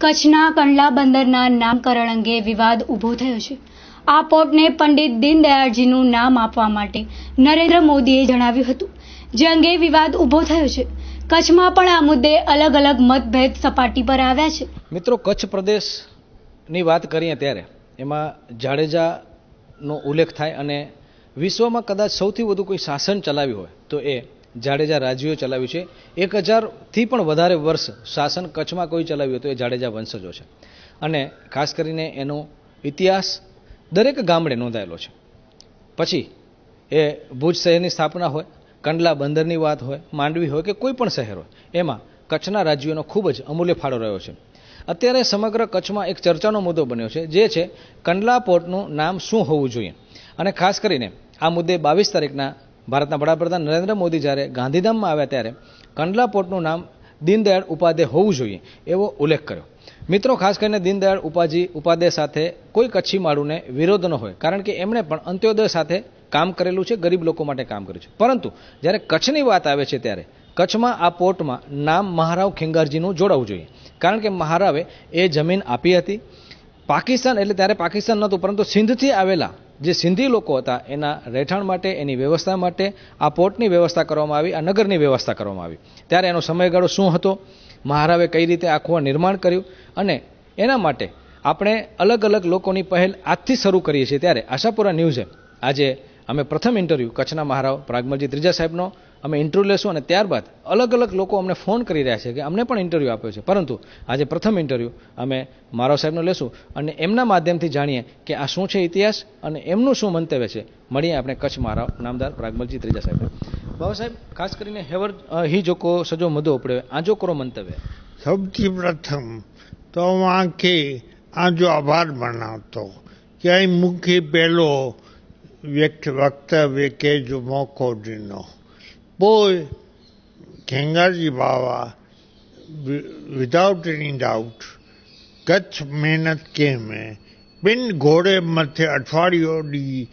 કચ્છના કંડલા બંદરના નામકરણ અંગે વિવાદ ઊભો થયો છે. આ પોર્ટને પંડિત દીનદયાળજીનું નામ આપવા માટે નરેન્દ્ર મોદીએ જણાવ્યું હતું. જે અંગે વિવાદ ઊભો થયો છે. કચ્છમાં પણ આ મુદ્દે અલગ અલગ મતભેદ સપાટી પર આવ્યા છે. મિત્રો, કચ્છ પ્રદેશની વાત કરીએ ત્યારે એમાં જાડેજાનો ઉલ્લેખ થાય અને વિશ્વમાં કદાચ સૌથી વધુ કોઈ શાસન ચલાવ્યું હોય તો એ જાડેજા રાજ્યો ચલાવ્યું છે. એક હજારથી પણ વધારે વર્ષ શાસન કચ્છમાં કોઈ ચલાવ્યું હતું એ જાડેજા વંશજો છે. અને ખાસ કરીને એનો ઇતિહાસ દરેક ગામડે નોંધાયેલો છે. પછી એ ભુજ શહેરની સ્થાપના હોય, કંડલા બંદરની વાત હોય, માંડવી હોય કે કોઈ પણ શહેર હોય, એમાં કચ્છના રાજ્યોનો ખૂબ જ અમૂલ્ય ફાળો રહ્યો છે. અત્યારે સમગ્ર કચ્છમાં એક ચર્ચાનો મુદ્દો બન્યો છે, જે છે, કંડલા પોર્ટનું નામ શું હોવું જોઈએ? અને ખાસ કરીને આ મુદ્દે બાવીસ તારીખના ભારતના વડાપ્રધાન નરેન્દ્ર મોદી જ્યારે ગાંધીધામમાં આવ્યા ત્યારે કંડલા પોર્ટનું નામ દીનદયાળ ઉપાધ્યાય હોવું જોઈએ એવો ઉલ્લેખ કર્યો. મિત્રો, ખાસ કરીને દીનદયાળ ઉપાજી ઉપાધ્યાય સાથે કોઈ કચ્છી માળુને વિરોધ ન હોય, કારણ કે એમણે પણ અંત્યોદય સાથે કામ કરેલું છે, ગરીબ લોકો માટે કામ કર્યું છે. પરંતુ જ્યારે કચ્છની વાત આવે છે ત્યારે કચ્છમાં આ પોર્ટમાં નામ મહારાવ ખેંગારજીનું જોડાવવું જોઈએ. કારણ કે મહારાવે એ જમીન આપી હતી. પાકિસ્તાન, એટલે ત્યારે પાકિસ્તાન નહોતું, પરંતુ સિંધથી આવેલા જે સિંધી લોકો હતા, એના રહેઠાણ માટે, એની વ્યવસ્થા માટે આ પોર્ટની વ્યવસ્થા કરવામાં આવી, આ નગરની વ્યવસ્થા કરવામાં આવી. ત્યારે એનો સમયગાળો શું હતો? મહારાવે કઈ રીતે આખું નિર્માણ કર્યું? અને એના માટે આપણે અલગ અલગ લોકોની પહેલ આજથી શરૂ કરીએ છીએ ત્યારે આશાપુરા ન્યૂઝે આજે અમે પ્રથમ ઇન્ટરવ્યૂ કચ્છના મહારાવ પ્રાગમલજી ત્રીજા સાહેબનો અમે ઇન્ટરવ્યૂ લેશું અને ત્યારબાદ અલગ અલગ લોકો અમને ફોન કરી રહ્યા છે કે અમને પણ ઇન્ટરવ્યૂ આપ્યો છે. પરંતુ આજે પ્રથમ ઇન્ટરવ્યૂ અમે મારાવ સાહેબનો લેશું અને એમના માધ્યમથી જાણીએ કે આ શું છે ઇતિહાસ અને એમનું શું મંતવ્ય છે. મળીએ આપણે કચ્છ મહારાવ નામદાર પ્રાગમલજી ત્રીજા સાહેબ બાબા સાહેબ, ખાસ કરીને હેવર હી જોકો સજો મધો ઉપડે આજો કરો મંતવ્ય. સૌથી પ્રથમ તો હું આ જો આભાર મનાવતો. ક્યાંય મુખ્ય મુખી પહેલો weke jumokodino. Boy, Kengaji Baba, without any doubt, Kutch મહેનત કેમે બિન ઘોડે મથે અઠવાડિયોડી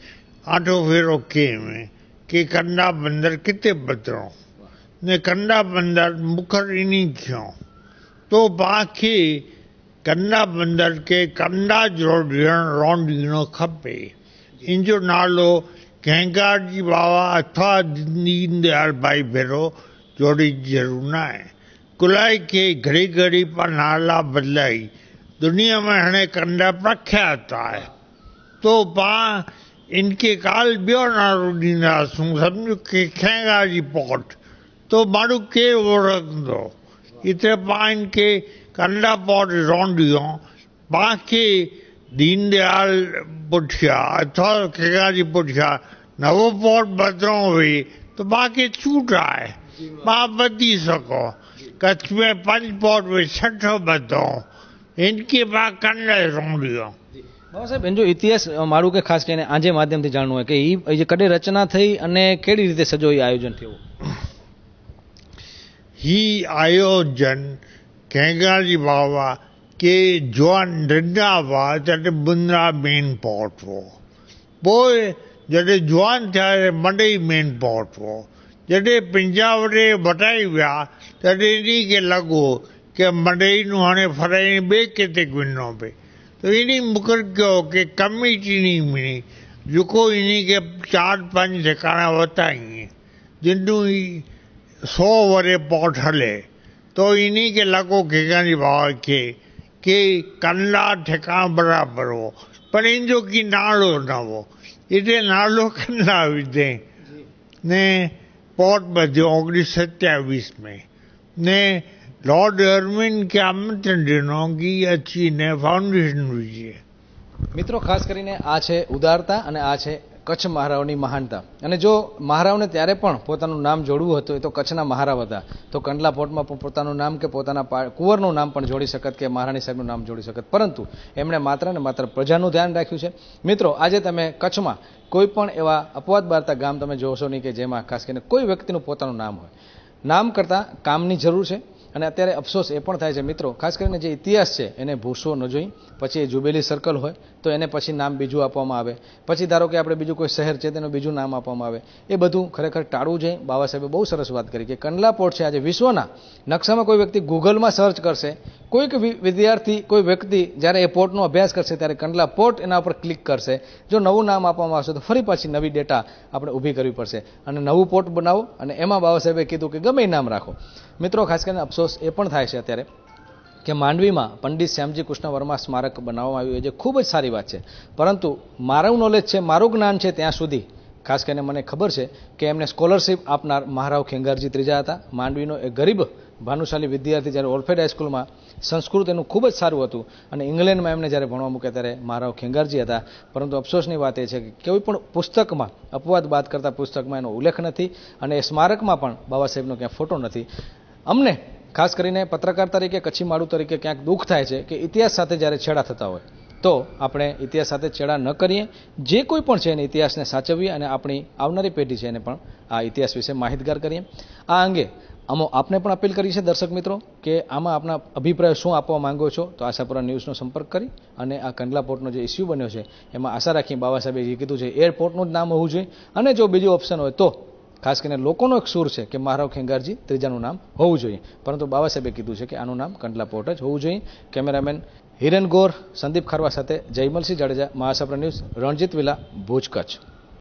આટો ફેરો કેમે કે કંડા બંદર કિતે બદરો? ને કંડા બંદર મુખરીની ક્યો તો બાકી કંડા બંદર કે કંડા જ રોડ રોંડીનો ખપે. ఇంజు नालो कैंगार जी बाबा अथवा दीनदयाल भाई भेरो, जोड़ी ज़रूर ना कुलाई के घड़ी घड़ी पर नाला बदलाई। दुनिया में हने कंडा प्रख्यात है तो पा, इनके काल बो नारो ॾींदासूं सम्झो के खेंगा जी पॉट। तो मारू के वो रख दो। इतने पा इनके कंडा पोट रौंडियूं। पाण दीनदयाल पुठियां अथवा खेंगाजी पुठियां नवो पोर्ट बदिरो हुई त मूंखे छूट आहे मां बदी सघो कच्छ में पंज पोर्ट में छठो बधो इनके मां कंडे रहंदियो બાબા સાહેબ એનો ઇતિહાસ મારું કે ખાસ કરીને આજે માધ્યમથી જાણવું હોય કે એ જે કડે રચના થઈ અને કેવી રીતે સજો એ આયોજન થયું ही आयोजन खेंगाजी बाबा કે John did not watch at Bundra main port war. Boy, જ્યારે જુવાન ત્યારે મંડઈ મેન પહોંચવો જ્યારે પંજાવડે વટાવ્યા ત્યારે એની કે લાગવો કે મંડઈનું અને ફરાઈની બે કેટેગરીનો બે તો એની મુકર કહો કે કમિટીની મિની જુકો એની કે ચાર પાંચ ઠેકાણા હોતા અહીં જેનું સો વરે પોટ હલે. તો એની કે લાગો કે કાની ભાવ કે कि कंडला ठिकाणो बराबरि हो पर इन जो की नालो न हो हिते नालो कंडला विधे ने पोर्ट ॿधियो उणिवीह सौ सतावीस में ने लॉर्ड अर्विन खे आमंत्रण ॾिनो की अची ने फाउंडेशन विझे મિત્રો ખાસ કરીને આ છે ઉદારતા અને આ છે કચ્છ મહારાવની મહાનતા. અને જો મહારાવને ત્યારે પણ પોતાનું નામ જોડવું હતું, એ તો કચ્છના મહારાવ હતા. તો કંડલા પોર્ટમાં પણ પોતાનું નામ કે પોતાના કુંવરનું નામ પણ જોડી શકત કે મહારાણી સાહેબનું નામ જોડી શકત. પરંતુ એમણે માત્ર ને માત્ર પ્રજાનું ધ્યાન રાખ્યું છે. મિત્રો, આજે તમે કચ્છમાં કોઈ પણ એવા અપવાદ બારતા ગામ તમે જોશો નહીં કે જેમાં ખાસ કરીને કોઈ વ્યક્તિનું પોતાનું નામ હોય. નામ કરતાં કામની જરૂર છે. અને અત્યારે અફસોસ એ પણ થાય છે, મિત્રો, ખાસ કરીને જે ઇતિહાસ છે, એને ભૂસવો ન જોઈ. પછી એ જુબેલી સર્કલ હોય, તો એને પછી નામ બીજું આપવામાં આવે. પછી ધારો કે આપણે બીજું કોઈ શહેર છે, તેનું બીજું નામ આપવામાં આવે. એ બધું ખરેખર ટાળવું જોઈએ. બાબા સાહેબે બહુ સરસ વાત કરી કે કંડલા પોર્ટ છે આજે વિશ્વના. નકશામાં કોઈ વ્યક્તિ ગૂગલમાં સર્ચ કરશે કોઈક વિદ્યાર્થી, કોઈ વ્યક્તિ જ્યારે એ પોર્ટનો અભ્યાસ કરશે ત્યારે કંડલા પોર્ટ એના ઉપર ક્લિક કરશે. જો નવું નામ આપવામાં આવશે તો ફરી પાછી નવી ડેટા આપણે ઊભી કરવી પડશે. અને નવું પોર્ટ બનાવો અને એમાં બાબા કીધું કે ગમે નામ રાખો. મિત્રો, ખાસ કરીને અફસોસ એ પણ થાય છે અત્યારે કે માંડવીમાં પંડિત શ્યામજી કૃષ્ણ વર્મા સ્મારક બનાવવામાં આવ્યું છે. જે ખૂબ જ સારી વાત છે. પરંતુ મારું નોલેજ છે, મારું જ્ઞાન છે ત્યાં સુધી ખાસ કરીને મને ખબર છે કે એમને સ્કોલરશિપ આપનાર મહારાવ ખેંગારજી ત્રીજા હતા. માંડવીનો એ ગરીબ, ભાનુશાલી વિદ્યાર્થી જ્યારે ઓલ્ફેડ હાઈસ્કૂલમાં સંસ્કૃત એનું ખૂબ જ સારું હતું અને ઇંગ્લેન્ડમાં એમને જ્યારે ભણવા મૂક્યા ત્યારે મહારાવ ખેંગારજી હતા. પરંતુ અફસોસની વાત એ છે કે કોઈ પણ પુસ્તકમાં, અપવાદ બાદ કરતા પુસ્તકમાં એનો ઉલ્લેખ નથી અને એ સ્મારકમાં પણ બાબા સાહેબનો ક્યાં ફોટો નથી. અમને, ખાસ કરીને પત્રકાર તરીકે, કચ્છી માળુ તરીકે ક્યાંક દુઃખ થાય છે કે ઇતિહાસ સાથે જ્યારે છેડા થતા હોય તો આપણે ઇતિહાસ સાથે છેડા ન કરીએ. જે કોઈ પણ છે એને ઇતિહાસને સાચવીએ અને આપણી આવનારી પેઢી છે એને પણ આ ઇતિહાસ વિશે માહિતગાર કરીએ. આ અંગે અમો આપને પણ અપીલ કરી છે દર્શક મિત્રો કે આમાં આપના અભિપ્રાય શું આપવા માંગો છો તો આશાપુરા ન્યૂઝનો સંપર્ક કરી અને આ કંડલા પોર્ટનો જે ઇસ્યુ બન્યો છે એમાં આશા રાખી બાબા સાહેબે જે કીધું છે એરપોર્ટનું જ નામ હોવું જોઈએ. અને જો બીજું ઓપ્શન હોય તો ખાસ કરીને લોકોનો એક સૂર છે કે મહારાવ ખેંગારજી ત્રીજાનું નામ હોવું જોઈએ. પરંતુ બાબા સાહેબે કીધું છે કે આનું નામ કંડલા પોર્ટ જ હોવું જોઈએ. કેમેરામેન હિરેન ગોર સંદીપ ખરવા સાથે જયમલસિંહ જાડેજા મહાસાપરા ન્યૂઝ રણજીત વિલા ભુજ કચ્છ.